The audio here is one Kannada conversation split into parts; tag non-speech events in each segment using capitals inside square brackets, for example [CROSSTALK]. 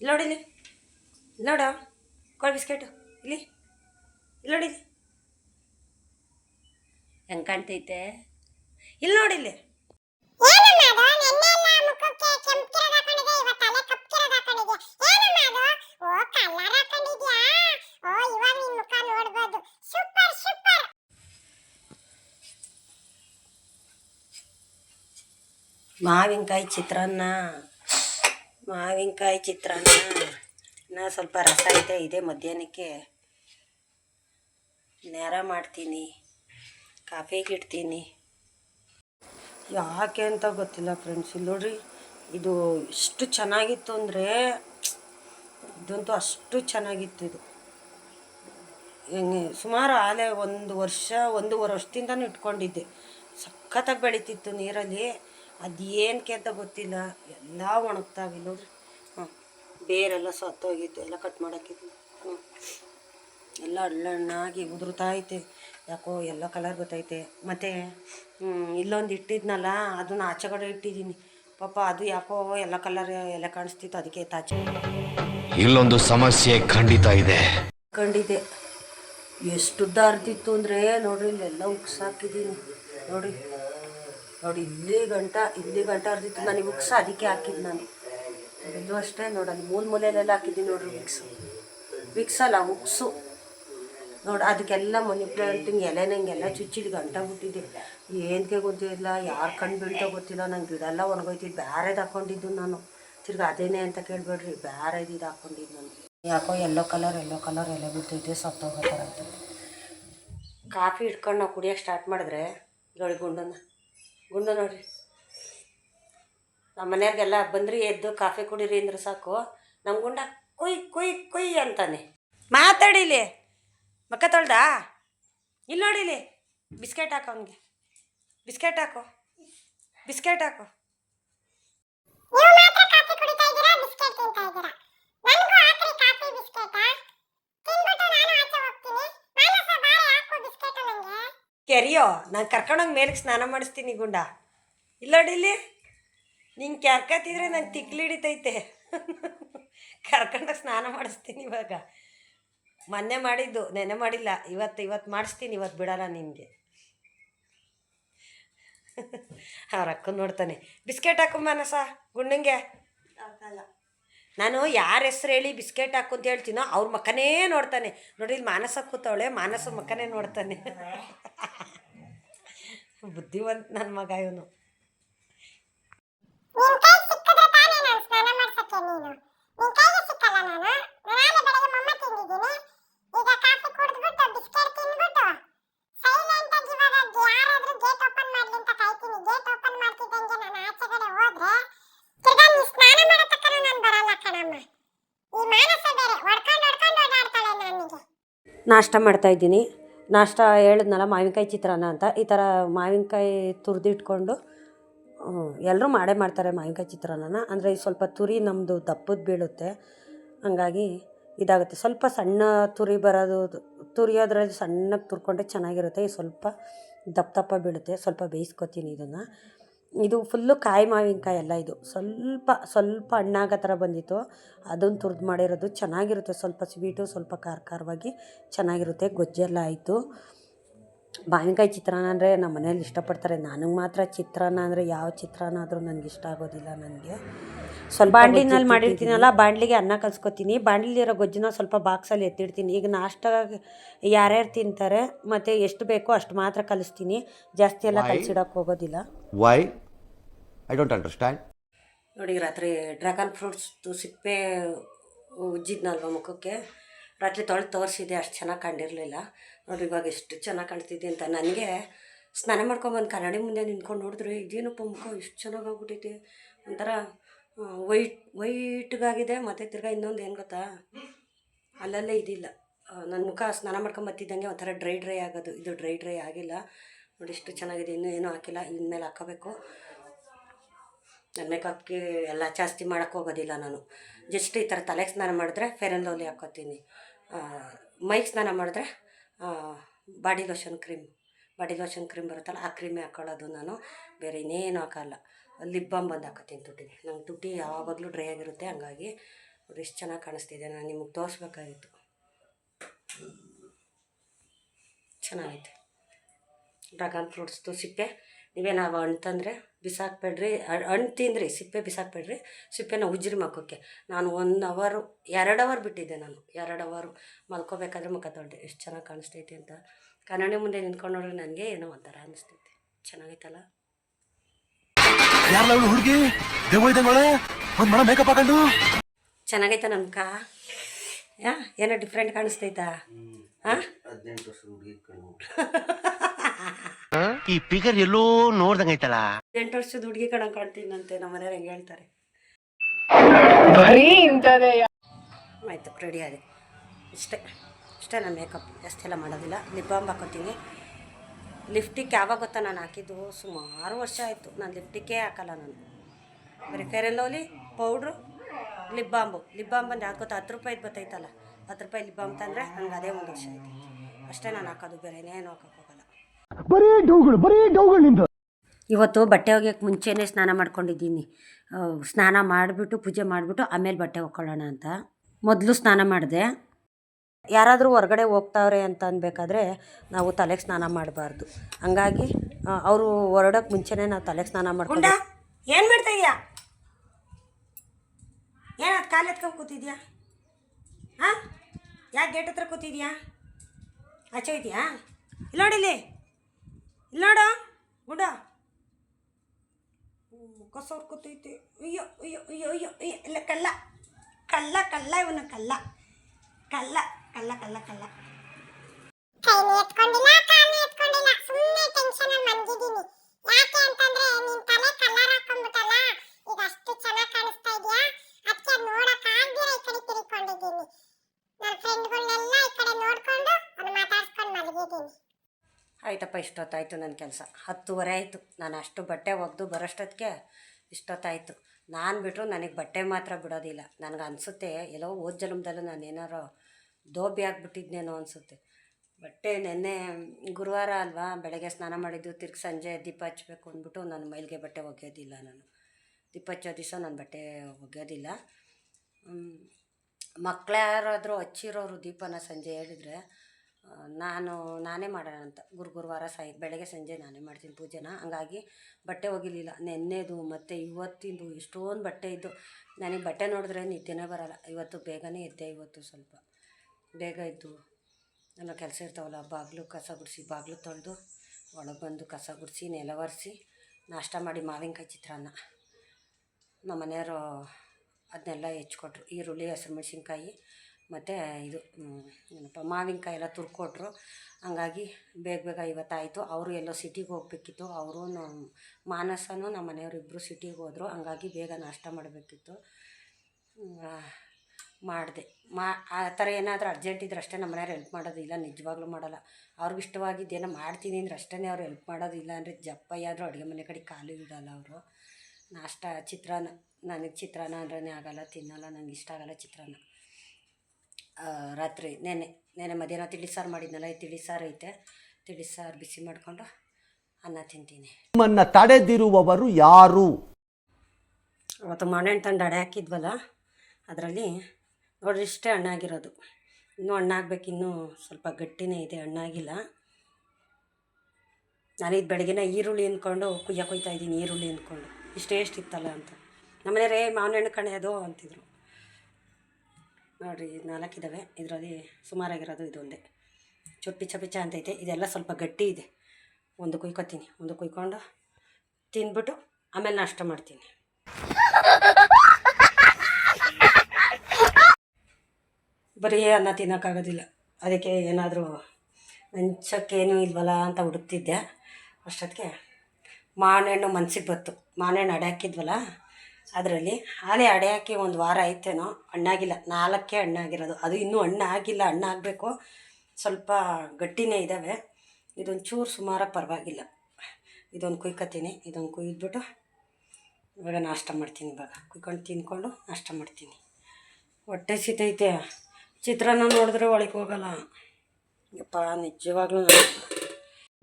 ಇಲ್ಲಿ ನೋಡಿಲಿ ನೋಡ ಕೊಳ ಬಿಸ್ಕೆಟು. ಇಲ್ಲಿ. ಇಲ್ಲಿ ನೋಡಿ ಇಲ್ಲಿ. ಹೆಂಗೆ ಕಾಣ್ತೈತೆ? ಇಲ್ಲಿ ನೋಡಿ ಇಲ್ಲಿ. ಏನಮ್ಮ ಅದು? ನೆನ್ನೆ ಎಲ್ಲ ಮುಖಕ್ಕೆ ಕೆಂಪಿರೋದು ಹಾಕೊಂಡಿದ್ದೆ ಇವತ್ತು ತಲೆ ಕಪ್ಪಿರೋದು ಹಾಕೊಂಡಿದ್ಯಾ? ಏನಮ್ಮ ಅದು? ಓ ಕಲರ್ ಹಾಕೊಂಡಿದ್ಯಾ? ಓ ಇವಾಗ ನಿನ್ ಮುಖ ನೋಡ್ಬೋದು. Super super. ಮಾವಿನಕಾಯಿ ಚಿತ್ರಾನ್ನ. ಮಾವಿನಕಾಯಿ ಚಿತ್ರಾನ್ನ. ಸ್ವಲ್ಪ ರಸ ಐತೆ ಇದೆ ಮಧ್ಯಾಹ್ನಕ್ಕೆ. ನೇರ ಮಾಡ್ತೀನಿ. ಕಾಫಿಗೆ ಇಡ್ತೀನಿ ಯಾಕೆ ಅಂತ ಗೊತ್ತಿಲ್ಲ ಫ್ರೆಂಡ್ಸ್ ನೋಡ್ರಿ, ಇದು ಇಷ್ಟು ಚೆನ್ನಾಗಿತ್ತು ಅಂದರೆ ಇದಂತೂ ಅಷ್ಟು ಚೆನ್ನಾಗಿತ್ತು ಇದು. ಹೆಂಗೆ, ಸುಮಾರು ಆಲೆ ಒಂದು ವರ್ಷ, ಒಂದೂವರೆ ವರ್ಷದಿಂದನೂ ಇಟ್ಕೊಂಡಿದ್ದೆ. ಸಖತ್ತಾಗಿ ಬೆಳೀತಿತ್ತು ನೀರಲ್ಲಿ. ಅದು ಏನಕ್ಕೆ ಅಂತ ಗೊತ್ತಿಲ್ಲ ಎಲ್ಲ ಒಣಗ್ತಾವೆ ನೋಡ್ರಿ. ಹ್ಞೂ ಬೇರೆಲ್ಲ ಸತ್ತೋಗಿತ್ತು ಎಲ್ಲ ಕಟ್ ಮಾಡಾಕಿತ್ತು ಹ್ಞೂ ಎಲ್ಲ ಅಳ್ಳಣ್ಣಾಗಿ ಉದುರುತ್ತಾ ಐತೆ. ಯಾಕೋ ಎಲ್ಲ ಕಲರ್ ಗೊತ್ತೈತೆ. ಮತ್ತು ಇಲ್ಲೊಂದು ಇಟ್ಟಿದ್ನಲ್ಲ ಅದನ್ನ ಆಚೆಗಡೆ ಇಟ್ಟಿದ್ದೀನಿ. ಪಾಪ ಅದು ಯಾಕೋ ಎಲ್ಲ ಕಲರ್ ಎಲ್ಲ ಕಾಣಿಸ್ತಿತ್ತು ಅದಕ್ಕೆ ತಾಚೆ. ಇಲ್ಲೊಂದು ಸಮಸ್ಯೆ ಖಂಡಿತ ಇದೆ. ಕಂಡಿದೆ. ಎಷ್ಟು ಉದ್ದ ಹರಿದಿತ್ತು ಅಂದರೆ ನೋಡ್ರಿ ಇಲ್ಲೆಲ್ಲ ಉಕ್ಸಾಕಿದ್ದೀನಿ. ನೋಡಿ ನೋಡಿ, ಇಲ್ಲಿ ಗಂಟ ಇಲ್ಲಿ ಗಂಟ ಹರಿದಿತ್ತು ನಾನು ವಿಕ್ಸ್ ಅದಕ್ಕೆ ಹಾಕಿದ್ದು ನಾನು. ಎಲ್ಲೂ ಅಷ್ಟೇ ನೋಡಲ್ಲಿ ಮೂಲ ಮೂಲೆಯಲ್ಲೆಲ್ಲ ಹಾಕಿದ್ದೀನಿ ನೋಡ್ರಿ ವಿಕ್ಸು ವಿಕ್ಸ್ ಅಲ್ಲ, ಉಕ್ಸು. ನೋಡಿ, ಅದಕ್ಕೆಲ್ಲ ಮನಿ ಪ್ಲಾಂಟಿಂಗ್ ಎಲೆ ನಂಗೆಲ್ಲ ಚುಚ್ಚಿದ್ದು ಗಂಟ ಬಿಟ್ಟಿದ್ದೆ ಏನಕ್ಕೆ ಗೊತ್ತಿಲ್ಲ ಯಾರು ಕಣ್ಣು ಬೀಳ್ತಾ ಗೊತ್ತಿಲ್ಲ. ನಂಗೆ ಗಿಡ ಎಲ್ಲ ಒಣಗೋಯ್ತಿದ್ದು ಬೇರೆದು ಹಾಕೊಂಡಿದ್ದು ನಾನು. ತಿರ್ಗಿ ಅದೇನೇ ಅಂತ ಕೇಳಬೇಡ್ರಿ. ಬೇರೆ ಇದು ಹಾಕೊಂಡಿದ್ದು ನಾನು. ಯಾಕೋ ಎಲ್ಲೋ ಕಲರ್ ಎಲ್ಲೋ ಕಲರ್ ಎಲೆ ಬಿಡ್ತೈತೆ ಸತ್ತೋಗೋ ಥರ ಕಾಫಿ ಇಟ್ಕೊಂಡು ನಾವು ಕುಡಿಯೋಕೆ ಸ್ಟಾರ್ಟ್ ಮಾಡಿದ್ರೆ ನೋಡಿ ಗುಂಡನ್ನ ಗುಂಡು ನೋಡಿರಿ. ನಮ್ಮ ಮನೆಯವ್ರಿಗೆಲ್ಲ ಬಂದ್ರಿ, ಎದ್ದು ಕಾಫಿ ಕುಡೀರಿ ಅಂದ್ರೆ ಸಾಕು. ನಮ್ಮ ಗುಂಡ ಕುಯ್ ಕುಯ್ ಕುಯ್ ಅಂತಾನೆ. ಮಾತಾಡಿಲಿ ಮಕ್ಕ ತೊಳ್ದಾ? ಇಲ್ಲಿ. ನೋಡಿಲಿ ಬಿಸ್ಕೆಟ್ ಹಾಕು ಅವನಿಗೆ. ಬಿಸ್ಕೆಟ್ ಹಾಕು. ಬಿಸ್ಕೆಟ್ ಹಾಕು. ನೀವು ಮಾತ್ರ ಕಾಫಿ ಕುಡಿತಾ ಇದ್ದೀರಾ, ಬಿಸ್ಕೆಟ್ ತಿಂತಾ ಇದ್ದೀರಾ? ನನಗೂ ಕಾಫಿ, ಬಿಸ್ಕೆಟ್ ತಿನ್ಬಿಟ್ಟು ನಾನು ಆಚೆ ಹೋಗ್ತೀನಿ ಮಾನಸ ಬಾರೆ ಹಾಕು ಬಿಸ್ಕೆಟ್ ನನಗೆ ಕೆರಿಯೋ, ನಾನು ಕರ್ಕೊಂಡೋಗಿ ಮೇಲಕ್ಕೆ ಸ್ನಾನ ಮಾಡಿಸ್ತೀನಿ ಗುಂಡ. ಇಲ್ಲ. ಡಿಲ್ಲಿ ನಿಂಗೆ ಕೆರ್ಕತ್ತಿದ್ರೆ ನಂಗೆ ತಿಕ್ಲಿ ಹಿಡಿತೈತೆ. [LAUGHS] ಕರ್ಕೊಂಡೋಗಿ ಸ್ನಾನ ಮಾಡಿಸ್ತೀನಿ ಇವಾಗ. ಮೊನ್ನೆ ಮಾಡಿದ್ದು ನೆನೆ ಮಾಡಿಲ್ಲ. ಇವತ್ತು ಇವತ್ತು ಮಾಡಿಸ್ತೀನಿ, ಇವತ್ತು ಬಿಡಲ್ಲ ನಿನಗೆ. [LAUGHS] ಅವ್ರ ಅಕ್ಕ ನೋಡ್ತಾನೆ. ಬಿಸ್ಕೆಟ್ ಹಾಕು ಸಾ ಗುಂಡಂಗೆ. ನಾನು ಯಾರ ಹೆಸ್ರು ಹೇಳಿ ಬಿಸ್ಕೆಟ್ ಹಾಕು ಅಂತ ಹೇಳ್ತೀನೋ ಅವ್ರ ಮಕ್ಕನೇ ನೋಡ್ತಾನೆ. ನೋಡಿ ಇಲ್ಲಿ ಮಾನಸ ಕೂತವಳೆ, ಮಾನಸ ಮಕ್ಕನೇ ನೋಡ್ತಾನೆ. [LAUGHS] ಬುದ್ಧಿವಂತ ನನ್ನ ಮಗ ಇವನು. ಈಗ ಕಾಫಿ ಕುಡಿದ್ಬಿಟ್ಟು, ಬಿಸ್ಕೆಟ್ ತಿಂದ್ಬಿಟ್ಟು ಸೈಲೆಂಟ್ ಆಗಿ ಇವಾಗ ಯಾರಾದ್ರೂ ಗೇಟ್ ಓಪನ್ ಮಾಡ್ಲಿ ಅಂತ ಕಾಯ್ತೀನಿ ಗೇಟ್ ಓಪನ್ ಮಾಡ್ತಿದ್ದಂಗೆ ನಾನು ಆಚೆಗಡೆ ಹೋದ್ರೆ ತಿರ್ಗಾ ನೀ ಸ್ನಾನ ಮಾಡೋ ತಕ್ಕನ ನಾನು ಬರಲ್ಲ ಕಣಮ್ಮ ಈ ಮಾನಸ ಬೇರೆ ಹೊಡ್ಕೊಂಡು ಹೊಡ್ಕೊಂಡು ಓಡಾಡ್ತಾಳೆ ನನಗೆ ನಾಷ್ಟ ಮಾಡ್ತಾ ಇದ್ದೀನಿ. ನಾಷ್ಟ ಹೇಳಿದ್ನಲ್ಲ, ಮಾವಿನಕಾಯಿ ಚಿತ್ರಾನ್ನ ಅಂತ. ಈ ಥರ ಮಾವಿನಕಾಯಿ ತುರಿದಿಟ್ಕೊಂಡು ಎಲ್ಲರೂ ಮಾಡೇ ಮಾಡ್ತಾರೆ ಮಾವಿನಕಾಯಿ ಚಿತ್ರಾನ್ನ ಅಂದರೆ ಸ್ವಲ್ಪ ತುರಿ ನಮ್ಮದು ದಪ್ಪದ ಬೀಳುತ್ತೆ. ಹಂಗಾಗಿ ಇದಾಗುತ್ತೆ. ಸ್ವಲ್ಪ ಸಣ್ಣ ತುರಿ ಬರೋದು ತುರಿಯೋದ್ರಲ್ಲಿ ಸಣ್ಣಗೆ ತುರ್ಕೊಂಡ್ರೆ ಚೆನ್ನಾಗಿರುತ್ತೆ. ಈ ಸ್ವಲ್ಪ ದಪ್ಪ ದಪ್ಪ ಬೀಳುತ್ತೆ. ಸ್ವಲ್ಪ ಬೇಯಿಸ್ಕೊತೀನಿ ಇದನ್ನು. ಇದು ಫುಲ್ಲು ಕಾಯಿ ಮಾವಿನಕಾಯಿ ಎಲ್ಲ ಇದು. ಸ್ವಲ್ಪ ಸ್ವಲ್ಪ ಹಣ್ಣಾಗೋ ಥರ ಬಂದಿತ್ತು. ಅದನ್ನು ತುರಿದು ಮಾಡಿರೋದು ಚೆನ್ನಾಗಿರುತ್ತೆ. ಸ್ವಲ್ಪ ಸ್ವೀಟು ಸ್ವಲ್ಪ ಖಾರ ಖಾರವಾಗಿ ಚೆನ್ನಾಗಿರುತ್ತೆ. ಗೊಜ್ಜೆಲ್ಲ ಆಯಿತು. ಮಾವಿನಕಾಯಿ ಚಿತ್ರಾನ್ನ ಅಂದರೆ ನಮ್ಮ ಮನೇಲಿ ಇಷ್ಟಪಡ್ತಾರೆ. ನನಗೆ ಮಾತ್ರ ಚಿತ್ರಾನ್ನ ಅಂದರೆ ಯಾವ ಚಿತ್ರಾನ್ನ ಆದರೂ ನನಗೆ ಇಷ್ಟ ಆಗೋದಿಲ್ಲ ನನಗೆ ಸ್ವಲ್ಪ ಬಾಂಡ್ಲಿನಲ್ಲಿ ಮಾಡಿರ್ತೀನಲ್ಲ ಬಾಂಡ್ಲಿಗೆ ಅನ್ನ ಕಲ್ಸ್ಕೊತೀನಿ. ಬಾಂಡ್ಲಿರೋ ಗೊಜ್ಜಿನ ಸ್ವಲ್ಪ ಬಾಕ್ಸಲ್ಲಿ ಎತ್ತಿಡ್ತೀನಿ. ಈಗ ನಾಷ್ಟ ಯಾರ್ಯಾರು ತಿಂತಾರೆ ಮತ್ತು ಎಷ್ಟು ಬೇಕೋ ಅಷ್ಟು ಮಾತ್ರ ಕಲಿಸ್ತೀನಿ. ಜಾಸ್ತಿ ಎಲ್ಲ? ಕಲಿಸಿಡೋಕೆ ಹೋಗೋದಿಲ್ಲ. ವೈ ಐ ಡೋಂಟ್ ಅಂಡರ್ಸ್ಟ್ಯಾಂಡ್ ನೋಡಿ ರಾತ್ರಿ ಡ್ರ್ಯಾಗನ್ ಫ್ರೂಟ್ಸ್ದು ಸಿಪ್ಪೆ ಉಜ್ಜಿದ್ನಲ್ವ ಮುಖಕ್ಕೆ? ರಾತ್ರಿ ತೊಳೆದು ತೋರಿಸಿದೆ ಅಷ್ಟು ಚೆನ್ನಾಗಿ ಕಂಡಿರಲಿಲ್ಲ. ನೋಡಿ ಇವಾಗ ಎಷ್ಟು ಚೆನ್ನಾಗಿ ಕಾಣ್ತಿದೆ ಅಂತ. ನನಗೆ ಸ್ನಾನ ಮಾಡ್ಕೊಂಬಂದು ಕನ್ನಡಿ ಮುಂದೆ ನಿಂತ್ಕೊಂಡು ನೋಡಿದ್ರೆ ಇದೇನಪ್ಪ ಮುಖ ಇಷ್ಟು ಚೆನ್ನಾಗಿ ಆಗ್ಬಿಟ್ಟೈತೆ ಒಂಥರ ವೈಟ್ ವೈಟ್ಗಾಗಿದೆ ಮತ್ತು ತಿರ್ಗಾ ಇನ್ನೊಂದು ಏನು ಗೊತ್ತಾ? ಅಲ್ಲಲ್ಲೇ ಇದಿಲ್ಲ. ನನ್ನ ಮುಖ ಸ್ನಾನ ಮಾಡ್ಕೊಂಬತ್ತಿದ್ದಂಗೆ ಒಂಥರ ಡ್ರೈ ಡ್ರೈ ಆಗೋದು. ಇದು ಡ್ರೈ ಡ್ರೈ ಆಗಿಲ್ಲ. ನೋಡಿ ಇಷ್ಟು ಚೆನ್ನಾಗಿದೆ, ಇನ್ನೂ ಏನೂ ಹಾಕಿಲ್ಲ. ಇನ್ಮೇಲೆ ಹಾಕೋಬೇಕು. ನನ್ನ ಮೇಕಪ್ಗೆ ಎಲ್ಲ ಜಾಸ್ತಿ ಮಾಡೋಕ್ಕೆ ಹೋಗೋದಿಲ್ಲ ನಾನು. ಜಸ್ಟ್ ಈ ಥರ ತಲೆಗೆ ಸ್ನಾನ ಮಾಡಿದ್ರೆ ಫೇರ್ ಆ್ಯಂಡ್ ಲವ್ಲಿ ಹಾಕ್ಕೋತೀನಿ ಮೈಗೆ ಸ್ನಾನ ಮಾಡಿದ್ರೆ body lotion cream. Body lotion cream ಬರುತ್ತಲ್ಲ, ಆ ಕ್ರೀಮೇ ಹಾಕ್ಕೊಳ್ಳೋದು ನಾನು. ಬೇರೆ ಇನ್ನೇನು ಹಾಕಲ್ಲ. ಲಿಪ್ ಬಾಮ್ ಬಂದು ಹಾಕೋತೀನಿ ತುಟಿಗೆ. ನಂಗೆ ತುಟಿ ಯಾವಾಗಲೂ ಡ್ರೈ ಆಗಿರುತ್ತೆ, ಹಂಗಾಗಿ ಎಷ್ಟು ಚೆನ್ನಾಗಿ ಕಾಣಿಸ್ತಿದೆ. ನಾನು ನಿಮಗೆ ತೋರಿಸ್ಬೇಕಾಗಿತ್ತು. ಚೆನ್ನಾಗೈತೆ. ಡ್ರಾಗನ್ ಫ್ರೂಟ್ಸ್ದು ಸಿಪ್ಪೆ. ನೀವೇನಾವು ಅಂತಂದರೆ ತಂದರೆ ಬಿಸಾಕ್ಬೇಡ್ರಿ ಹಣ್- ಹಣ್ಣು ತಿಂದ್ರಿ ಸಿಪ್ಪೆ ಬಿಸಾಕ್ಬೇಡ್ರಿ ಸಿಪ್ಪೆನ ಉಜ್ರಿ ಮಕ್ಕಕ್ಕೆ ನಾನು ಒನ್ ಅವರು ಎರಡು ಅವರ್ ಬಿಟ್ಟಿದ್ದೆ ನಾನು ಎರಡು ಅವರು ಮಲ್ಕೋಬೇಕಾದ್ರೆ ಮುಖ ತೊಳ್ದೆ. ಎಷ್ಟು ಚೆನ್ನಾಗಿ ಕಾಣಿಸ್ತೈತಿ ಅಂತ. ಕನ್ನಡ ಮುಂದೆ ನಿಂತ್ಕೊಂಡು ನೋಡ್ರೆ ನನಗೆ ಏನೋ ಒಂಥರ ಅನಿಸ್ತೈತಿ. ಚೆನ್ನಾಗೈತಲ್ಲ? ಹುಡುಗಿ? ಒಂದ್ ಮೇಕಪ್ ಹಾಕೊಂಡು? ಚೆನ್ನಾಗೈತ ನಮ್ಮ ಕಾ ಯಾ ಏನೋ ಡಿಫ್ರೆಂಟ್ ಕಾಣಿಸ್ತೈತಾ? ಹಾಂ [LAUGHS] ಈ ಫಿಗರ್ ಎಲ್ಲೋ ನೋಡ್ದಂಗೈತಲ್ಲ ಎಂಟು ವರ್ಷದ ಹುಡುಗಿ ಕಣ ಕಾಣ್ತೀನಂತೆ ನಮ್ಮ ಮನೆಯವ್ರು ಹೆಂಗೆ ಹೇಳ್ತಾರೆ. ಆಯಿತು ರೆಡಿ ಆದೆ ಇಷ್ಟೇ ಇಷ್ಟೇ ನಾನು ಮೇಕಪ್ ಜಾಸ್ತಿ ಎಲ್ಲ ಮಾಡೋದಿಲ್ಲ. ಲಿಪ್ ಬಾಂಬ್ ಹಾಕೋತೀನಿ. ಲಿಫ್ಟಿಕ್ ಯಾವಾಗ ಗೊತ್ತಾ ನಾನು ಹಾಕಿದ್ದು? ಸುಮಾರು ವರ್ಷ ಆಯಿತು. ನಾನು ಲಿಫ್ಟಿಕ್ಕೇ ಹಾಕಲ್ಲ ನಾನು. ಬರೀ fair and lovely powder lip bomb lip bomb ಬಂದು ಯಾಕೆ ಗೊತ್ತಾ? ಹತ್ತು ರೂಪಾಯಿದು ಬತ್ತೈತಲ್ಲ. ಹತ್ತು ರೂಪಾಯಿ ಲಿಪ್ ಬಾಂಬ್ ತಂದರೆ ನನಗೆ ಅದೇ ಒಂದು ವರ್ಷ ಆಯ್ತು. ಅಷ್ಟೇ ನಾನು ಹಾಕೋದು ಬೇರೆ ಇನ್ನೇನು ಹೋಗಲ್ಲ ಬರೀ ಡೌಗಳು ಬರೀ ಡೌಗಳು ನಿಂದು. ಇವತ್ತು ಬಟ್ಟೆ ಒಗೆಯೋಕ್ಕೆ ಮುಂಚೆನೇ ಸ್ನಾನ ಮಾಡ್ಕೊಂಡಿದ್ದೀನಿ. ಸ್ನಾನ ಮಾಡಿಬಿಟ್ಟು ಪೂಜೆ ಮಾಡಿಬಿಟ್ಟು ಆಮೇಲೆ ಬಟ್ಟೆ ಒಕ್ಕೊಳ್ಳೋಣ ಅಂತ. ಮೊದಲು ಸ್ನಾನ ಮಾಡಿದೆ. ಯಾರಾದರೂ ಹೊರಗಡೆ ಹೋಗ್ತಾವ್ರೆ ಅಂತ ಅನ್ಬೇಕಾದ್ರೆ ನಾವು ತಲೆಗೆ ಸ್ನಾನ ಮಾಡಬಾರ್ದು. ಹಂಗಾಗಿ ಅವರು ಹೊರಡೋಕ್ಕೆ ಮುಂಚೆನೇ ನಾವು ತಲೆಗೆ ಸ್ನಾನ ಮಾಡ್ಕೊಂಡು ಏನು ಮಾಡ್ತಾ ಇದೀಯಾ? ಅದು ಕಾಲು ಎತ್ಕೊಂಡು ಕೂತಿದ್ಯಾ? ಹಾಂ ಯಾಕೆ ಗೇಟ್ ಹತ್ರ ಕೂತಿದ್ಯಾ? ಆಚೆ ಇದೆಯಾ ಇಲ್ಲ. ನೋಡಿಲ್ಲಿ ಇಲ್ಲ ನೋಡು ಗುಡ ಕಸ ಹೊರ್ಕೊತೈತೆ ಅಯ್ಯೋ ಅಯ್ಯೋ ಅಯ್ಯೋ ಅಯ್ಯೋ ಅಯ್ಯೋ ಇಲ್ಲ ಕಲ್ಲ ಕಲ್ಲ ಕಲ್ಲ ಇವನು ಕಲ್ಲ ಕಲ್ಲ ಕಲ್ಲ ಕಲ್ಲ ಕಲ್ಲ ಕೈನ ಎತ್ಕೊಂಡಿಲ್ಲ ಕಾಲು ಎತ್ಕೊಂಡಿಲ್ಲ ಸುಮ್ಮನೆ ಟೆನ್ಷನ್ ಅಲ್ಲಿ ಮನ್ಗಿದ್ದೀನಿ ಯಾಕೆ ಅಂತಂದ್ರೆ ನಿನ್ ತಲೆ ಕಲರ್ ಹಾಕೊಂಡ್ಬಿಟ್ಟಲ್ಲ ಈಗ ಅಷ್ಟು ಚೆನ್ನಾಗಿ ಕಾಣಿಸ್ತಾ ಇದೆಯಾ ಅದಕ್ಕೆ ನೋಡಕ್ ಆಗ್ದಿರ ಈ ಕಡೆ ತಿರ್ಕೊಂಡಿದ್ದೀನಿ ನನ್ನ ಫ್ರೆಂಡ್ಗಳನ್ನೆಲ್ಲ ಈ ಕಡೆ ನೋಡ್ಕೊಂಡು ಅವ್ನು ಮಾತಾಡ್ಸ್ಕೊಂಡು ಮಲಗಿದ್ದೀನಿ ಆಯ್ತಪ್ಪ, ಇಷ್ಟೊತ್ತಾಯಿತು ನನ್ನ ಕೆಲಸ. ಹತ್ತುವರೆ ಆಯಿತು. ನಾನು ಅಷ್ಟು ಬಟ್ಟೆ ಒಗೆದು ಬರೋಷ್ಟೊತ್ತಿಗೆ ಇಷ್ಟೊತ್ತಾಯಿತು. ನಾನು ಬಿಟ್ಟರು ನನಗೆ ಬಟ್ಟೆ ಮಾತ್ರ ಬಿಡೋದಿಲ್ಲ. ನನಗೆ ಅನಿಸುತ್ತೆ, ಎಲ್ಲೋ ಓದ್ ಜನ್ಮದಲ್ಲೂ ನಾನು ಏನಾರೋ ದೋಬಿ ಆಗಿಬಿಟ್ಟಿದ್ನೇನೋ ಅನಿಸುತ್ತೆ. ಬಟ್ಟೆ ನೆನ್ನೆ ಗುರುವಾರ ಅಲ್ವಾ, ಬೆಳಗ್ಗೆ ಸ್ನಾನ ಮಾಡಿದ್ದು, ತಿರ್ಗಿ ಸಂಜೆ ದೀಪ ಹಚ್ಚಬೇಕು ಅಂದ್ಬಿಟ್ಟು ನಾನು ಮೈಲಿಗೆ ಬಟ್ಟೆ ಒಗೆಯೋದಿಲ್ಲ ನಾನು. ದೀಪ ಹಚ್ಚೋ ದಿವಸ ನಾನು ಬಟ್ಟೆ ಒಗೆಯೋದಿಲ್ಲ. ಮಕ್ಕಳು ಯಾರಾದರೂ ಹಚ್ಚಿರೋರು ದೀಪನ ಸಂಜೆ ಹೇಳಿದರೆ ನಾನು, ನಾನೇ ಮಾಡೋಣ ಅಂತ. ಗುರು ಗುರುವಾರ ಸಾಯಿ, ಬೆಳಗ್ಗೆ ಸಂಜೆ ನಾನೇ ಮಾಡ್ತೀನಿ ಪೂಜೆನ. ಹಂಗಾಗಿ ಬಟ್ಟೆ ಒಗಿಲಿಲ್ಲ. ನೆನ್ನೆದು ಮತ್ತು ಇವತ್ತಿಂದು ಎಷ್ಟೊಂದು ಬಟ್ಟೆ ಇದ್ದು. ನನಗೆ ಬಟ್ಟೆ ನೋಡಿದ್ರೆ ನಿದ್ದೆನೇ ಬರಲ್ಲ. ಇವತ್ತು ಬೇಗನೆ ಎದ್ದೆ, ಇವತ್ತು ಸ್ವಲ್ಪ ಬೇಗ ಇದ್ದು ನನ್ನ ಕೆಲಸ ಇರ್ತಾವಲ್ಲ, ಬಾಗಿಲು ಕಸ ಗುಡಿಸಿ, ಬಾಗಿಲು ತೊಳೆದು ಒಳಗೆ ಬಂದು ಕಸ ಗುಡಿಸಿ, ನೆಲ ಒರೆಸಿ, ನಾಷ್ಟ ಮಾಡಿ ಮಾವಿನಕಾಯಿ ಚಿತ್ರಾನ್ನ. ನಮ್ಮ ಮನೆಯವರು ಅದನ್ನೆಲ್ಲ ಹೆಚ್ಕೊಟ್ರು. ಈರುಳ್ಳಿ ಹಸಿಮೆಣ್ಸಿನ್ಕಾಯಿ ಮತ್ತು ಇದು ಏನಪ್ಪ, ಮಾವಿನಕಾಯಿ ಎಲ್ಲ ತುರ್ಕೊಟ್ರು. ಹಂಗಾಗಿ ಬೇಗ ಬೇಗ ಇವತ್ತಾಯಿತು ಅವರು ಎಲ್ಲೋ ಸಿಟಿಗೆ ಹೋಗ್ಬೇಕಿತ್ತು. ಅವರು ಮಾನಸನೂ ನಮ್ಮ ಮನೆಯವರು ಇಬ್ಬರು ಸಿಟಿಗೆ ಹೋದರು. ಹಂಗಾಗಿ ಬೇಗ ನಾಷ್ಟ ಮಾಡಬೇಕಿತ್ತು. ಮಾಡಿದೆ. ಮಾ, ಆ ಥರ ಏನಾದರೂ ಅರ್ಜೆಂಟ್ ಇದ್ರೆ ಅಷ್ಟೇ ನಮ್ಮ ಮನೆಯವ್ರು ಹೆಲ್ಪ್ ಮಾಡೋದಿಲ್ಲ ನಿಜವಾಗ್ಲೂ ಮಾಡಲ್ಲ. ಅವ್ರಿಗೆ ಇಷ್ಟವಾಗಿದ್ದೇನೋ ಮಾಡ್ತೀನಿ ಅಂದ್ರೆ ಅಷ್ಟೇ ಅವ್ರು ಹೆಲ್ಪ್ ಮಾಡೋದಿಲ್ಲ ಅಂದರೆ ಜಪ್ಪಯ್ಯ ಆದರೂ ಅಡುಗೆ ಮನೆ ಕಡೆ ಕಾಲು ಇಡಲ್ಲ ಅವರು. ನಾಷ್ಟ ಚಿತ್ರಾನ್ನ. ನನಗೆ ಚಿತ್ರಾನ್ನ ಅಂದ್ರೇ ಆಗಲ್ಲ, ತಿನ್ನಲ್ಲ ನನಗೆ ಇಷ್ಟ ಆಗಲ್ಲ ಚಿತ್ರಾನ್ನ. ರಾತ್ರಿ ನೆನೆ ನೆನೆ ಮಧ್ಯಾಹ್ನ ತಿಳಿ ಸಾರು ಮಾಡಿದ್ನಲ್ಲ ಈ ತಿಳಿ ಸಾರು ಐತೆ. ತಿಳಿ ಸಾರು ಬಿಸಿ ಮಾಡಿಕೊಂಡು ಅನ್ನ ತಿಂತೀನಿ. ನಿಮ್ಮನ್ನು ತಡೆದಿರುವವರು ಯಾರು? ಅವತ್ತು ಮಾವಿನಹಣ್ಣು ತಂದು ಅಡೆ ಹಾಕಿದ್ವಲ್ಲ ಅದರಲ್ಲಿ ನೋಡ್ರಿ ಇಷ್ಟೇ ಹಣ್ಣಾಗಿರೋದು ಇನ್ನೂ ಹಣ್ಣಾಗ್ಬೇಕು ಇನ್ನೂ ಸ್ವಲ್ಪ ಗಟ್ಟಿನೇ ಇದೆ ಹಣ್ಣಾಗಿಲ್ಲ ನಾನು ಇದು ಬೆಳಗ್ಗೆನ ಈರುಳ್ಳಿ ಅಂದ್ಕೊಂಡು ಕುಯ್ಯ ಕೊಯ್ತಾ ಇದ್ದೀನಿ ಈರುಳ್ಳಿ ಅಂದ್ಕೊಂಡು. ಇಷ್ಟೇ ಇತ್ತಲ್ಲ ಅಂತ. ನಮ್ಮನೆಯವರೇ ಮಾವಿನ ಹಣ್ಣು ಅದು ಅಂತಿದ್ರು. ನೋಡಿರಿ ಇದು ನಾಲ್ಕಿದ್ದಾವೆ ಇದರಲ್ಲಿ ಸುಮಾರಾಗಿರೋದು ಇದೊಂದೇ. ಚುಟ್ಟಿ ಚಪಿಚ ಪಿಚ್ಚ ಅಂತೈತೆ ಇದೆಲ್ಲ ಸ್ವಲ್ಪ ಗಟ್ಟಿ ಇದೆ. ಒಂದು ಕುಯ್ಕೊತೀನಿ. ಒಂದು ಕುಯ್ಕೊಂಡು ತಿಂದ್ಬಿಟ್ಟು ಆಮೇಲೆ ನಾಷ್ಟ ಮಾಡ್ತೀನಿ. ಬರೀ ಅನ್ನ ತಿನ್ನೋಕ್ಕಾಗೋದಿಲ್ಲ. ಅದಕ್ಕೆ ಏನಾದರೂ ನಂಚಕ್ಕೇನೂ ಇಲ್ವಲ್ಲ ಅಂತ ಹುಡುಕ್ತಿದ್ದೆ. ಅಷ್ಟೊತ್ತಿಗೆ ಮಾವಿನಣ್ಣು ಮನ್ಸಿಗೆ ಬಂತು. ಮಾವಿನಣ್ಣು ಅಡೆ ಅದರಲ್ಲಿ ಹಾಲೆ ಅಡೆಯೋಕ್ಕೆ ಒಂದು ವಾರ ಐತೇನೋ ಹಣ್ಣಾಗಿಲ್ಲ, ನಾಲ್ಕೇ ಹಣ್ಣಾಗಿರೋದು. ಅದು ಇನ್ನೂ ಹಣ್ಣಾಗಿಲ್ಲ ಹಣ್ಣಾಗಬೇಕು ಸ್ವಲ್ಪ ಗಟ್ಟಿನೇ ಇದ್ದಾವೆ ಇದೊಂದು ಚೂರು ಸುಮಾರಾಗಿ ಪರವಾಗಿಲ್ಲ. ಇದೊಂದು ಕುಯ್ಕೊತೀನಿ, ಇದೊಂದು ಕುಯ್ದ್ಬಿಟ್ಟು ಇವಾಗ ನಾಷ್ಟ ಮಾಡ್ತೀನಿ ಇವಾಗ. ಕುಯ್ಕೊಂಡು ತಿಂದ್ಕೊಂಡು ನಾಷ್ಟ ಮಾಡ್ತೀನಿ. ಹೊಟ್ಟೆ ಸಿತೈತೆ. ಚಿತ್ರಾನ್ನ ನೋಡಿದ್ರೆ ಒಳಗೆ ಹೋಗಲ್ಲ. ಯಪ್ಪ, ನಿಜವಾಗ್ಲೂ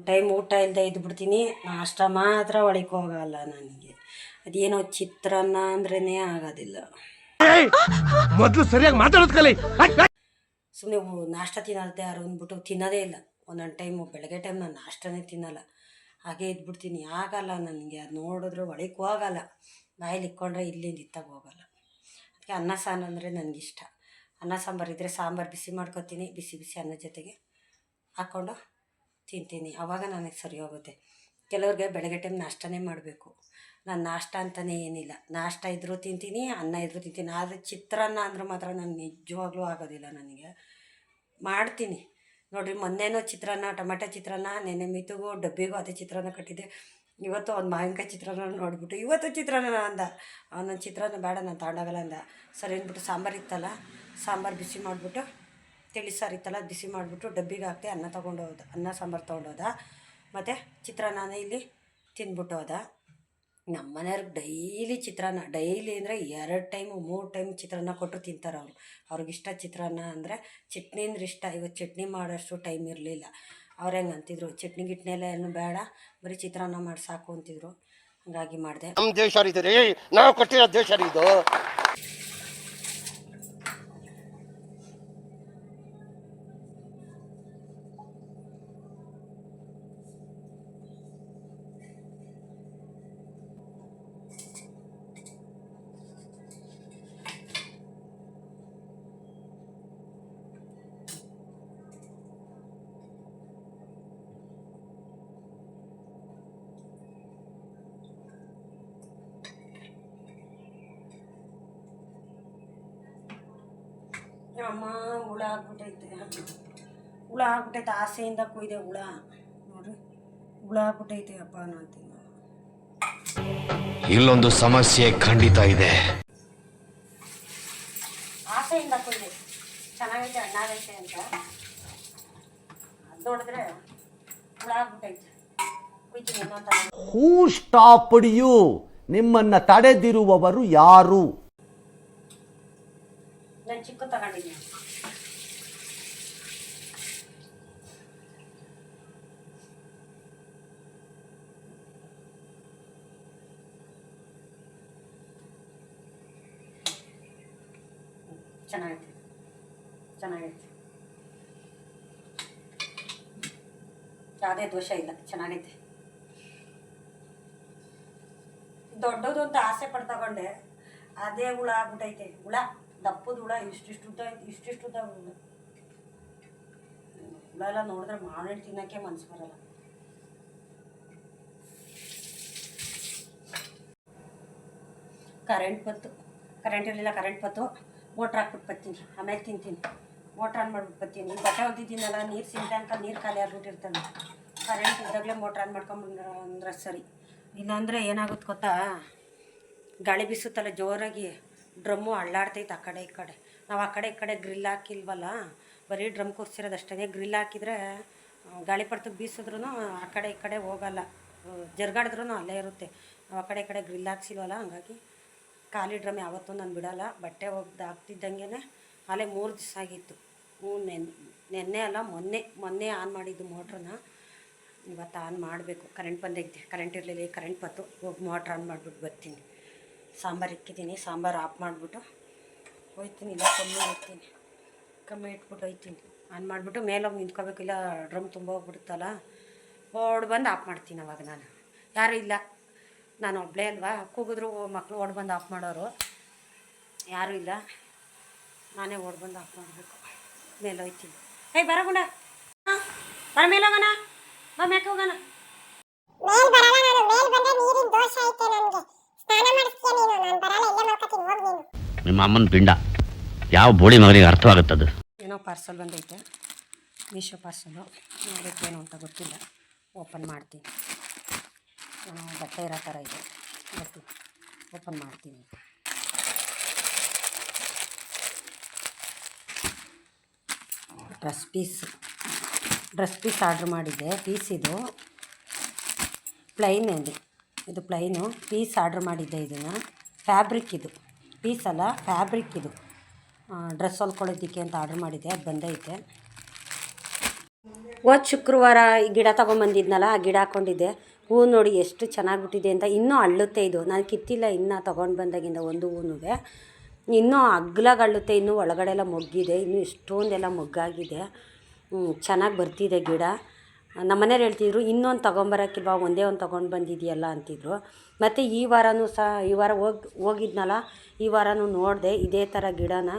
ಟೈಮ್ ಊಟ ಇಲ್ಲದೆ ಇದ್ಬಿಡ್ತೀನಿ. ನಾಷ್ಟ ಮಾತ್ರ ಒಳಗೆ ಹೋಗಲ್ಲ ನನಗೆ. ಅದೇನೋ ಚಿತ್ರಾನ್ನ ಅಂದ್ರೇ ಆಗೋದಿಲ್ಲ. ಮೊದಲು ಸರಿಯಾಗಿ ಮಾತಾಡೋದು ಕಲಿ ಸುಮ್ಮನೆ ನಾಷ್ಟ ತಿನ್ನೋದೇ ಯಾರು ಅಂದ್ಬಿಟ್ಟು ತಿನ್ನೋದೇ ಇಲ್ಲ. ಒಂದೊಂದು ಟೈಮು ಬೆಳಗ್ಗೆ ಟೈಮ್ ನಾನು ನಾಷ್ಟನೇ ತಿನ್ನಲ್ಲ. ಹಾಗೆ ಇದ್ಬಿಡ್ತೀನಿ. ಆಗಲ್ಲ ನನಗೆ. ಅದು ನೋಡಿದ್ರೆ ಒಳಕ್ಕೂ ಹೋಗಲ್ಲ ಬಾಯಲ್ಲಿ ಇಕ್ಕೊಂಡ್ರೆ ಇಲ್ಲಿಂದ ಇತ್ತಾಗ ಹೋಗಲ್ಲ. ಅದಕ್ಕೆ ಅನ್ನ ಸಾರು ಅಂದರೆ ನನಗಿಷ್ಟ. ಅನ್ನ ಸಾಂಬಾರು ಇದ್ದರೆ ಸಾಂಬಾರು ಬಿಸಿ ಮಾಡ್ಕೊತೀನಿ. ಬಿಸಿ ಬಿಸಿ ಅನ್ನ ಜೊತೆಗೆ ಹಾಕ್ಕೊಂಡು ತಿಂತೀನಿ. ಆವಾಗ ನನಗೆ ಸರಿ ಹೋಗುತ್ತೆ. ಕೆಲವ್ರಿಗೆ ಬೆಳಗ್ಗೆ ಟೈಮ್ ನಾಷ್ಟನೇ ಮಾಡಬೇಕು. ನಾನು ನಾಷ್ಟ ಅಂತಲೇ ಏನಿಲ್ಲ. ನಾಷ್ಟ ಇದ್ದರೂ ತಿಂತೀನಿ, ಅನ್ನ ಇದ್ದರೂ ತಿಂತೀನಿ. ಆದರೆ ಚಿತ್ರಾನ್ನ ಅಂದ್ರೆ ಮಾತ್ರ ನಾನು ನಿಜವಾಗ್ಲೂ ಆಗೋದಿಲ್ಲ ನನಗೆ. ಮಾಡ್ತೀನಿ. ನೋಡಿರಿ, ಮೊನ್ನೆನೂ ಚಿತ್ರಾನ್ನ, ಟೊಮೆಟೊ ಚಿತ್ರಾನ್ನ ನೆನೆ ಮಿತುಗೂ ಡಬ್ಬಿಗೂ ಅದೇ ಚಿತ್ರಾನ್ನ ಕಟ್ಟಿದ್ದೆ. ಇವತ್ತು ಅವ್ನು ಮಾವಿನಕಾಯಿ ಚಿತ್ರಾನ್ನ ನೋಡಿಬಿಟ್ಟು, ಇವತ್ತು ಚಿತ್ರಾನ್ನ ಅಂದ. ಅವನ ಚಿತ್ರಾನ್ನ ಬೇಡ, ನಾನು ತಗೊಂಡೋಗಲ್ಲ ಅಂದ. ಸರಿ ಅಂದ್ಬಿಟ್ಟು ಸಾಂಬಾರು ಇತ್ತಲ್ಲ, ಸಾಂಬಾರು ಬಿಸಿ ಮಾಡಿಬಿಟ್ಟು, ತಿಳಿ ಸಾರು ಇತ್ತಲ್ಲ ಬಿಸಿ ಮಾಡಿಬಿಟ್ಟು ಡಬ್ಬಿಗೆ ಹಾಕಿ ಅನ್ನ ತೊಗೊಂಡು ಅನ್ನ ಸಾಂಬಾರು ತೊಗೊಂಡೋದ. ಮತ್ತು ಚಿತ್ರಾನ್ನ ಇಲ್ಲಿ ತಿಂದ್ಬಿಟ್ಟು ಹೋದ ನಮ್ಮ ಮನೆಯವ್ರಿಗೆ ಡೈಲಿ ಚಿತ್ರಾನ್ನ, ಡೈಲಿ ಅಂದರೆ ಎರಡು ಟೈಮು, ಮೂರು ಟೈಮ್ ಚಿತ್ರಾನ್ನ ಕೊಟ್ಟು ತಿಂತಾರೆ ಅವರು. ಅವ್ರಿಗಿಷ್ಟ ಚಿತ್ರಾನ್ನ ಅಂದರೆ ಚಟ್ನಿ ಅಂದ್ರೆ ಇಷ್ಟ. ಇವತ್ತು ಚಟ್ನಿ ಮಾಡೋಷ್ಟು ಟೈಮ್ ಇರಲಿಲ್ಲ. ಅವ್ರು ಹೆಂಗೆ ಅಂತಿದ್ರು, ಚಟ್ನಿ ಗಿಟ್ನೆಲ್ಲ ಏನು ಬೇಡ, ಬರೀ ಚಿತ್ರಾನ್ನ ಮಾಡಿ ಸಾಕು ಅಂತಿದ್ರು. ಹಾಗಾಗಿ ಮಾಡಿದೆ. ನಮ್ಮ ದೇಶ ನಾವು ಕೊಟ್ಟಿರೋ ದೇಶ ಇದು? ಅಮ್ಮ ಹುಳ ಆಗ್ಬಿಟ್ಟೈತೆ ಹುಳ ಆಗ್ಬಿಟ್ಟೈತೆ ಆಸೆಯಿಂದ ಕುಯ್ದೆ ಹುಳ. ನೋಡ್ರಿ ಹುಳ ಆಗ್ಬಿಟ್ಟೈತೆ ಅಪ್ಪ ಅಂತೀನಿ ಇಲ್ಲೊಂದು ಸಮಸ್ಯೆ ಖಂಡಿತ ಇದೆ. ಆಸೆಯಿಂದ ಕುಯ್ದೆ. ಚೆನ್ನಾಗೈತೆ ಅಣ್ಣಾಗೈತೆ ಅಂತ. ಅದು ನೋಡಿದ್ರೆ ಹುಳ ಆಗ್ಬಿಟ್ಟೈತೆ ಹೂ ಸ್ಟಾಪ್ ಯು ನಿಮ್ಮನ್ನ ತಡೆದಿರುವವರು ಯಾರು? ಚಿಕ್ಕ ತಗೊಂಡಿದ್ದೀನಿ ಚೆನ್ನಾಗೈತೆ. ಚೆನ್ನಾಗೈತೆ. ಯಾವುದೇ ದೋಷ ಇಲ್ಲ. ಚೆನ್ನಾಗೈತೆ. ದೊಡ್ಡದು ಅಂತ ಆಸೆ ಪಟ್ಟು ತಗೊಂಡೆ ಅದೇ ಹುಳ ಆಗ್ಬಿಟ್ಟೈತೆ ಹುಳ. ದಪ್ಪದ ಹುಳ ಇಷ್ಟಿಷ್ಟು ಉದ್ದ ಇಷ್ಟಿಷ್ಟು ಉದ್ದ ಹುಳ ಎಲ್ಲ ನೋಡಿದ್ರೆ ಮಾವಿನ ತಿನ್ನೋಕ್ಕೆ ಮನ್ಸು ಬರಲ್ಲ. ಕರೆಂಟ್ ಬಂತು. ಕರೆಂಟ್ ಇರಲಿಲ್ಲ ಕರೆಂಟ್ ಬಂತು. ಮೋಟ್ರ್ ಹಾಕ್ಬಿಟ್ಟು ಬರ್ತೀನಿ. ಆಮೇಲೆ ತಿಂತೀನಿ. ಮೋಟ್ರ್ ಆನ್ ಮಾಡ್ಬಿಟ್ಟು ಬರ್ತೀನಿ. ಬಟ್ಟೆ ಒದ್ದಿದ್ದೀನಲ್ಲ ನೀರು ಸಿಂಕ್ ಅಂತ ನೀರು ಖಾಲಿ ಆಗ್ಬಿಟ್ಟಿರ್ತದೆ ಕರೆಂಟ್ ಇದ್ದಾಗಲೇ ಮೋಟ್ರ್ ಆನ್ ಮಾಡ್ಕೊಂಬಂದ್ರೆ ಅಂದ್ರೆ ಸರಿ. ಇಲ್ಲಾಂದರೆ ಏನಾಗುತ್ತೆ ಗೊತ್ತಾ? ಗಾಳಿ ಬೀಸುತ್ತಲ್ಲ ಜೋರಾಗಿ. ಡ್ರಮ್ಮು ಅಳ್ಳಾಡ್ತೈತೆ ಆ ಕಡೆ ಈ ಕಡೆ. ನಾವು ಆ ಕಡೆ ಈ ಕಡೆ ಗ್ರಿಲ್ ಹಾಕಿಲ್ವಲ್ಲ ಬರೀ ಡ್ರಮ್ ಕೂರಿಸಿರೋದು ಅಷ್ಟೇ. ಗ್ರಿಲ್ ಹಾಕಿದರೆ ಆ, ಗಾಳಿ ಪಡ್ತು ಬೀಸಿದ್ರೂ ಆ ಕಡೆ ಈ ಕಡೆ ಹೋಗಲ್ಲ. ಜರ್ಗಾಡಿದ್ರೂ ಅಲ್ಲೇ ಇರುತ್ತೆ. ನಾವು ಆ ಕಡೆ ಈ ಕಡೆ ಗ್ರಿಲ್ ಹಾಕ್ಸಿಲ್ವಲ್ಲ ಹಂಗಾಗಿ ಖಾಲಿ ಡ್ರಮ್ ಯಾವತ್ತೂ ನಾನು ಬಿಡಲ್ಲ. ಬಟ್ಟೆ ಒಗ್ದು ಹಾಕ್ತಿದ್ದಂಗೆ ಅಲ್ಲೇ ಮೂರು ದಿವಸ ಆಗಿತ್ತು. ಹ್ಞೂ ನೆನ್ನೆ ಅಲ್ಲ ಮೊನ್ನೆ ಮೊನ್ನೆ ಆನ್ ಮಾಡಿದ್ದು ಮೋಟ್ರನ್ನ. ಇವತ್ತು ಆನ್ ಮಾಡಬೇಕು. ಕರೆಂಟ್ ಬಂದೈತೆ. ಕರೆಂಟ್ ಇರಲಿಲ್ಲ ಕರೆಂಟ್ ಬಂತು. ಹೋಗಿ ಮೋಟ್ರ್ ಆನ್ ಮಾಡಿಬಿಟ್ಟು ಬರ್ತೀನಿ. ಸಾಂಬಾರು ಇಕ್ಕಿದ್ದೀನಿ, ಸಾಂಬಾರು ಆಫ್ ಮಾಡಿಬಿಟ್ಟು ಹೋಯ್ತೀನಿ, ಇಲ್ಲ ಕಮ್ಮಿ ಹೋಗ್ತೀನಿ ಕಮ್ಮಿ ಇಟ್ಬಿಟ್ಟು ಹೋಯ್ತೀನಿ. ಆನ್ ಮಾಡಿಬಿಟ್ಟು ಮೇಲೋಗಿ ನಿಂತ್ಕೋಬೇಕು, ಇಲ್ಲ ಡ್ರಮ್ ತುಂಬ ಹೋಗ್ಬಿಡುತ್ತಲ್ಲ ಓಡ್ ಬಂದು ಆಫ್ ಮಾಡ್ತೀನಿ ಅವಾಗ ನಾನು. ಯಾರೂ ಇಲ್ಲ. ನಾನು ಒಬ್ಬಳೇ ಅಲ್ವಾ? ಕೂಗಿದ್ರು ಮಕ್ಕಳು ಓಡ್ ಬಂದು ಆಫ್ ಮಾಡೋರು. ಯಾರೂ ಇಲ್ಲ. ನಾನೇ ಓಡ್ ಬಂದು ಆಫ್ ಮಾಡಬೇಕು. ಮೇಲೆ ಹೋಯ್ತೀನಿ. ಏಯ್ ಬರಗುಣ ಬರ ಮೇಲೆ ಹೋಗೋಣ. ಬಾ ಮೇಕೆ ಹೋಗೋಣ? ಮೇಲ್ ಬರಲ್ಲ ನಾನು ಮೇಲ್ ಬಂದ್ರೆ ನೀರಿನ ದೋಷ ಐತೆ ನನ್ಗೆ. ಸ್ನಾನ ಮಾಡಿಸ್ತೀಯ ನೀನು? ನಾನು ಬರಲ್ಲ ಇಲ್ಲೇ ಹೋಗ್ ನೀನು. ನಿಮ್ಮ ಅಮ್ಮನ ಪಿಂಡ. ಯಾವ ಬೋಳಿ ಮಗನಿಗೆ ಅರ್ಥವಾಗುತ್ತದು? ಏನೋ ಪಾರ್ಸಲ್ ಬಂದೈತೆ. ಮೀಶೋ ಪಾರ್ಸಲು ಏನು ಅಂತ ಗೊತ್ತಿಲ್ಲ. ಓಪನ್ ಮಾಡ್ತೀನಿ. ಏನೋ ಬಟ್ಟೆ ಇರೋ ಥರ ಇದೆ. ಓಪನ್ ಮಾಡ್ತೀನಿ. Dress piece dress piece order ಮಾಡಿದ್ದೆ ಪೀಸ್ ಇದು. ಪ್ಲೈನ್ ಇದೆ ಇದು ಪ್ಲೈನು ಪೀಸ್ ಆರ್ಡ್ರ್ ಮಾಡಿದ್ದೆ ಇದನ್ನು. ಫ್ಯಾಬ್ರಿಕ್ ಇದು. ಪೀಸ್ ಅಲ್ಲ ಫ್ಯಾಬ್ರಿಕ್ ಇದು. ಡ್ರೆಸ್ ಹೊಲ್ಕೊಳ್ಳೋದಿಕ್ಕೆ ಅಂತ ಆರ್ಡ್ರ್ ಮಾಡಿದ್ದೆ, ಅದು ಬಂದೈತೆ. ಹೋದ ಶುಕ್ರವಾರ ಈ ಗಿಡ ತೊಗೊಂಬಂದಿದ್ನಲ್ಲ, ಆ ಗಿಡ ಹಾಕ್ಕೊಂಡಿದ್ದೆ ಹೂ ನೋಡಿ ಎಷ್ಟು ಚೆನ್ನಾಗಿ ಬಿಟ್ಟಿದೆ ಅಂತ ಇನ್ನೂ ಅಳ್ಳುತ್ತೆ ಇದು. ನಾನು ಕಿತ್ತಿಲ್ಲ, ಇನ್ನೂ ತೊಗೊಂಡು ಬಂದಾಗಿಂದ ಒಂದು ಹೂನುವೆ. ಇನ್ನೂ ಅಗ್ಲಗಳ್ಳುತ್ತೆ ಇನ್ನೂ ಒಳಗಡೆ ಎಲ್ಲ ಮೊಗ್ಗಿದೆ, ಇನ್ನೂ ಇಷ್ಟೊಂದೆಲ್ಲ ಮೊಗ್ಗಾಗಿದೆ. ಚೆನ್ನಾಗಿ ಬರ್ತಿದೆ ಗಿಡ. ನಮ್ಮ ಮನೇಲಿ ಹೇಳ್ತಿದ್ರು ಇನ್ನೊಂದು ತೊಗೊಂಬರೋಕ್ಕಿಲ್ವಾ? ಒಂದೇ ಒಂದು ತೊಗೊಂಡು ಬಂದಿದೆಯಲ್ಲ ಅಂತಿದ್ರು. ಮತ್ತು ಈ ವಾರವೂ ಸಹ ಈ ವಾರ ಹೋಗಿ ಹೋಗಿದ್ನಲ್ಲ ಈ ವಾರವೂ ನೋಡಿದೆ ಇದೇ ಥರ ಗಿಡನ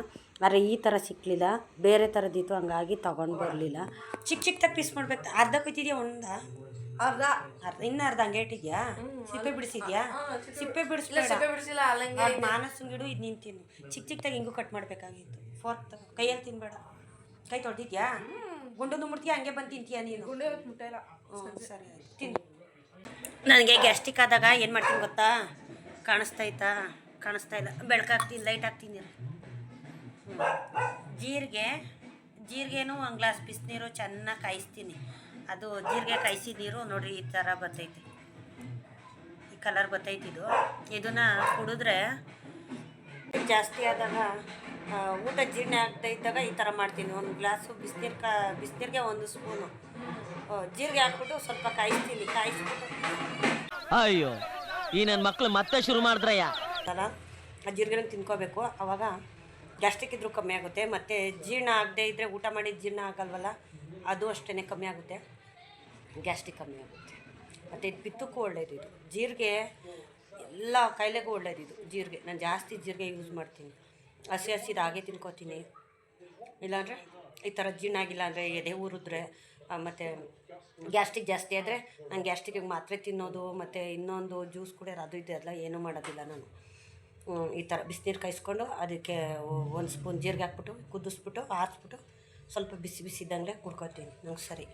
ಆದರೆ ಈ ಥರ ಸಿಕ್ಕಲಿಲ್ಲ ಬೇರೆ ಥರದ್ದಿತ್ತು ಹಂಗಾಗಿ ತೊಗೊಂಡು ಬರಲಿಲ್ಲ. ಚಿಕ್ಕ ಚಿಕ್ಕದಾಗಿ ಪೀಸ್ ಮಾಡ್ಬೇಕು. ಅರ್ಧ ಕೊಯ್ತಿದ್ಯಾ ಒಂದ? ಅರ್ಧ. ಅರ್ಧ ಇನ್ನು ಅರ್ಧ ಹಂಗೆ ಇಟ್ಟಿದ್ಯಾ? ಸಿಪ್ಪೆ ಬಿಡಿಸಿದ್ಯಾ? ಸಿಪ್ಪೆ ಬಿಡಿಸಿಲ್ಲ ಬಿಡಿಸ್ಬೇಡ. ಸಿಪ್ಪೆ ಬಿಡಿಸಿಲ್ಲ ಅಲ್ಲಂಗೆ ಮಾನಸಿನ ಗಿಡ ಇದು ನಿಂತೀನಿ ಚಿಕ್ಕ ಚಿಕ್ಕದಾಗಿ ಹಿಂಗೂ ಕಟ್ ಮಾಡಬೇಕಾಗಿತ್ತು. ಫೋರ್ತ್ ಕೈಯಲ್ಲಿ ತಿನ್ಬೇಡ. ಕೈ ತೊಳೆದಿದ್ಯಾ? ಗುಂಡು ಮುಟ್ತೀಯ ಹಂಗೆ ಬಂದು ತಿಂತೀಯ ನೀನು? ಗುಂಡೆ ಮುಟ್ಟಲ್ಲ ಹ್ಞೂ ಸರಿ ತಿನ್ನು. ನನಗೆ ಗ್ಯಾಸ್ಟಿಕ್ ಆದಾಗ ಏನು ಮಾಡ್ತೀನಿ ಗೊತ್ತಾ? ಕಾಣಿಸ್ತೈತಾ ಕಾಣಿಸ್ತಾ ಇಲ್ಲ. ಬೆಳಕಾಗ್ತೀನಿ ಲೈಟ್ ಹಾಕ್ತೀನಿ. ಜೀರಿಗೆ ಜೀರಿಗೆನೂ ಒಂದು ಗ್ಲಾಸ್ ಬಿಸಿನೀರು ಚೆನ್ನಾಗಿ ಕಾಯಿಸ್ತೀನಿ. ಅದು ಜೀರಿಗೆ ಕಾಯಿಸಿ ನೀರು ನೋಡಿರಿ ಈ ಥರ ಬರ್ತೈತಿ. ಈ ಕಲರ್ ಬರ್ತೈತಿ ಇದು. ಇದನ್ನು ಕುಡಿದ್ರೆ ಜಾಸ್ತಿ ಆದಾಗ ಊಟ ಜೀರ್ಣ ಆಗ್ತಾ ಇದ್ದಾಗ ಈ ಥರ ಮಾಡ್ತೀನಿ. ಒಂದು ಗ್ಲಾಸು ಬಿಸಿನೀರು ಕಾ ಬಿಸಿನೀರಿಗೆ ಒಂದು ಸ್ಪೂನು. ಜೀರಿಗೆ ಹಾಕ್ಬಿಟ್ಟು ಸ್ವಲ್ಪ ಕಾಯಿಸ್ತೀನಿ. ಕಾಯಿಸ್ಬಿಟ್ಟು ಅಯ್ಯೋ ಈ ನನ್ನ ಮಕ್ಕಳು ಮತ್ತೆ ಶುರು ಮಾಡಿದ್ರಯ್ಯ. ಅಲ್ಲ ಆ ಜೀರಿಗೆ ತಿನ್ಕೋಬೇಕು. ಆವಾಗ ಗ್ಯಾಸ್ಟ್ರಿಕ್ ಇದ್ರೂ ಕಮ್ಮಿ ಆಗುತ್ತೆ. ಮತ್ತು ಜೀರ್ಣ ಆಗದೆ ಇದ್ದರೆ ಊಟ ಮಾಡಿ ಜೀರ್ಣ ಆಗಲ್ವಲ್ಲ ಅದು ಅಷ್ಟೇ ಕಮ್ಮಿ ಆಗುತ್ತೆ. ಗ್ಯಾಸ್ಟ್ರಿಕ್ ಕಮ್ಮಿ ಆಗುತ್ತೆ. ಮತ್ತು ಇದು ಪಿತ್ತಕ್ಕೂ ಒಳ್ಳೇದು ಇದು. ಜೀರಿಗೆ ಎಲ್ಲ ಕಾಯಿಲೆಗೂ ಒಳ್ಳೇದು ಇದು ಜೀರಿಗೆ. ನಾನು ಜಾಸ್ತಿ ಜೀರಿಗೆ ಯೂಸ್ ಮಾಡ್ತೀನಿ. ಹಸಿ ಹಸಿದು ಹಾಗೆ ತಿನ್ಕೋತೀನಿ. ಇಲ್ಲಾಂದರೆ ಈ ಥರ ಜೀರ್ಣ ಆಗಿಲ್ಲ ಅಂದರೆ ಎದೆ ಊರಿದ್ರೆ ಮತ್ತು ಗ್ಯಾಸ್ಟ್ರಿಕ್ ಜಾಸ್ತಿ ಆದರೆ ನಾನು ಗ್ಯಾಸ್ಟಿಕ್ ಮಾತ್ರೆ ತಿನ್ನೋದು, ಮತ್ತು ಇನ್ನೊಂದು ಜ್ಯೂಸ್ ಕುಡಿಯೋದು ಅದು ಇದೆ ಎಲ್ಲ ಏನೂ ಮಾಡೋದಿಲ್ಲ ನಾನು. ಈ ಥರ ಬಿಸಿನೀರು ಕಾಯಿಸ್ಕೊಂಡು ಅದಕ್ಕೆ ಒಂದು ಸ್ಪೂನ್ ಜೀರಿಗೆ ಹಾಕ್ಬಿಟ್ಟು ಕುದಿಸ್ಬಿಟ್ಟು, ಆರಿಸ್ಬಿಟ್ಟು ಸ್ವಲ್ಪ ಬಿಸಿ ಬಿಸಿ ಇದ್ದಂಗೆ ಕುಡ್ಕೊತೀನಿ ನಂಗೆ ಸರಿ.